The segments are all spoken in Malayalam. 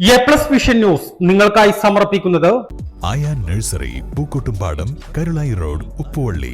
എ പ്ലസ് വിഷൻ ന്യൂസ് നിങ്ങൾക്കായി സമർപ്പിക്കുന്നത് ആയാ നഴ്സറി പൂക്കോട്ടുംപാടം കരുളായി റോഡ് ഉപ്പുവള്ളി.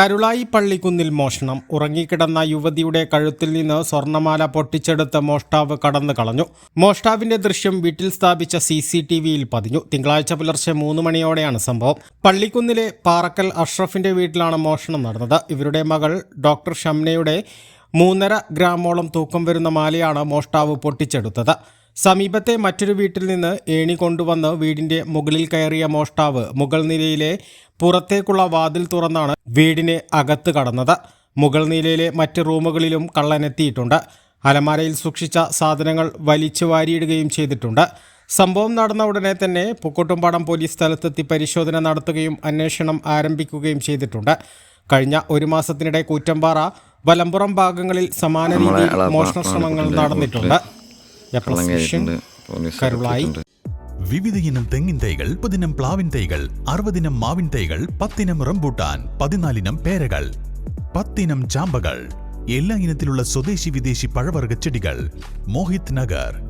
കരുളായി പള്ളിക്കുന്നിൽ മോഷണം. ഉറങ്ങിക്കിടന്ന യുവതിയുടെ കഴുത്തിൽ നിന്ന് സ്വർണമാല പൊട്ടിച്ചെടുത്ത് മോഷ്ടാവ് കടന്നു കളഞ്ഞു. മോഷ്ടാവിന്റെ ദൃശ്യം വീട്ടിൽ സ്ഥാപിച്ച സി സി ടി വിയിൽ പതിഞ്ഞു. തിങ്കളാഴ്ച പുലർച്ചെ മൂന്ന് മണിയോടെയാണ് സംഭവം. പള്ളിക്കുന്നിലെ പാറക്കൽ അഷ്റഫിന്റെ വീട്ടിലാണ് മോഷണം നടന്നത്. ഇവരുടെ മകൾ ഡോക്ടർ ഷംനയുടെ മൂന്നര ഗ്രാമോളം തൂക്കം വരുന്ന മാലയാണ് മോഷ്ടാവ് പൊട്ടിച്ചെടുത്തത്. സമീപത്തെ മറ്റൊരു വീട്ടിൽ നിന്ന് ഏണി കൊണ്ടുവന്ന് വീടിന്റെ മുകളിൽ കയറിയ മോഷ്ടാവ് മുകൾ നിലയിലെ പുറത്തേക്കുള്ള വാതിൽ തുറന്നാണ് വീടിന് അകത്ത് കടന്നത്. മുകൾ നിലയിലെ മറ്റ് റൂമുകളിലും കള്ളനെത്തിയിട്ടുണ്ട്. അലമാരയിൽ സൂക്ഷിച്ച സാധനങ്ങൾ വലിച്ചു വാരിയിടുകയും ചെയ്തിട്ടുണ്ട്. സംഭവം നടന്ന ഉടനെ തന്നെ പൂക്കോട്ടുംപാടം പോലീസ് സ്ഥലത്തെത്തി പരിശോധന നടത്തുകയും അന്വേഷണം ആരംഭിക്കുകയും ചെയ്തിട്ടുണ്ട്. കഴിഞ്ഞ ഒരു മാസത്തിനിടെ കൂറ്റമ്പാറ വലമ്പുറം ഭാഗങ്ങളിൽ സമാന രീതിയിൽ മോഷണ ശ്രമങ്ങൾ നടന്നിട്ടുണ്ട്. കരുളായി. വിവിധ ഇനം തെങ്ങിൻ തൈകൾ മുപ്പതിനം പ്ലാവിൻ തൈകൾ അറുപതിനം മാവിൻ തൈകൾ പത്തിനം റംബൂട്ടാൻ പതിനാലിനം പേരകൾ പത്തിനം ചാമ്പകൾ എല്ലാ ഇനത്തിലുള്ള സ്വദേശി വിദേശി പഴവർഗ ചെടികൾ. മോഹിത് നഗർ.